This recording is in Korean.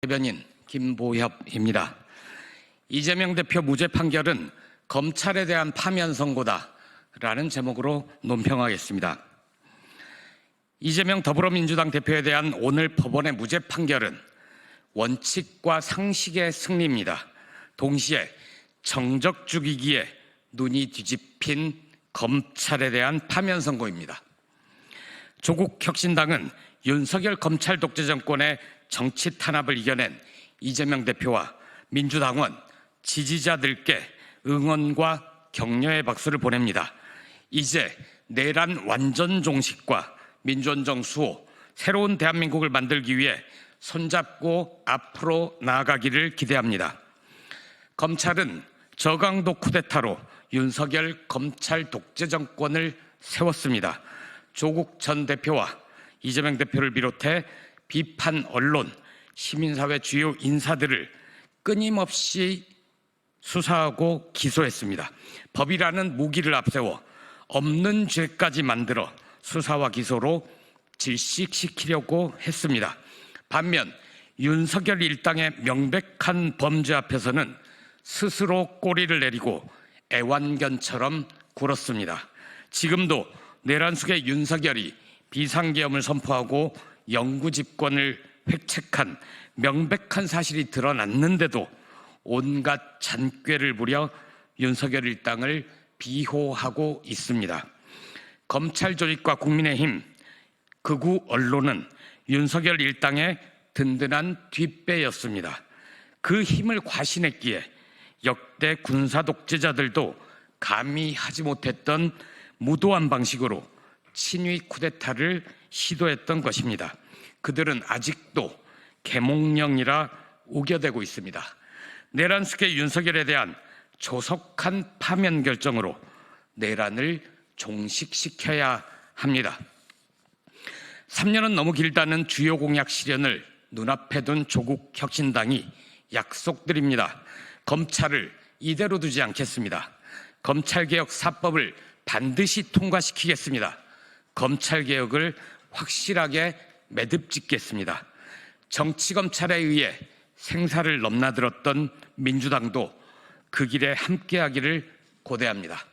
대변인 김보협입니다. 이재명 대표 무죄 판결은 검찰에 대한 파면 선고다라는 제목으로 논평하겠습니다. 이재명 더불어민주당 대표에 대한 오늘 법원의 무죄 판결은 원칙과 상식의 승리입니다. 동시에 정적 죽이기에 눈이 뒤집힌 검찰에 대한 파면 선고입니다. 조국 혁신당은 윤석열 검찰 독재 정권의 정치 탄압을 이겨낸 이재명 대표와 민주당원 지지자들께 응원과 격려의 박수를 보냅니다. 이제 내란 완전 종식과 민주헌정 수호, 새로운 대한민국을 만들기 위해 손잡고 앞으로 나아가기를 기대합니다. 검찰은 저강도 쿠데타로 윤석열 검찰 독재 정권을 세웠습니다. 조국 전 대표와 이재명 대표를 비롯해 비판 언론, 시민사회 주요 인사들을 끊임없이 수사하고 기소했습니다. 법이라는 무기를 앞세워 없는 죄까지 만들어 수사와 기소로 질식시키려고 했습니다. 반면 윤석열 일당의 명백한 범죄 앞에서는 스스로 꼬리를 내리고 애완견처럼 굴었습니다. 지금도 내란 속의 윤석열이 비상계엄을 선포하고 영구 집권을 획책한 명백한 사실이 드러났는데도 온갖 잔꾀를 부려 윤석열 일당을 비호하고 있습니다. 검찰 조직과 국민의힘 극우 언론은 윤석열 일당의 든든한 뒷배였습니다. 그 힘을 과신했기에 역대 군사 독재자들도 감히 하지 못했던 무도한 방식으로 친위 쿠데타를 시도했던 것입니다. 그들은 아직도 개몽령이라 우겨대고 있습니다. 내란 속의 윤석열에 대한 조속한 파면 결정으로 내란을 종식시켜야 합니다. 3년은 너무 길다는 주요 공약 실현을 눈앞에 둔 조국 혁신당이 약속드립니다. 검찰을 이대로 두지 않겠습니다. 검찰개혁 4법을 반드시 통과시키겠습니다. 검찰 개혁을 확실하게 매듭 짓겠습니다. 정치 검찰에 의해 생사를 넘나들었던 민주당도 그 길에 함께하기를 고대합니다.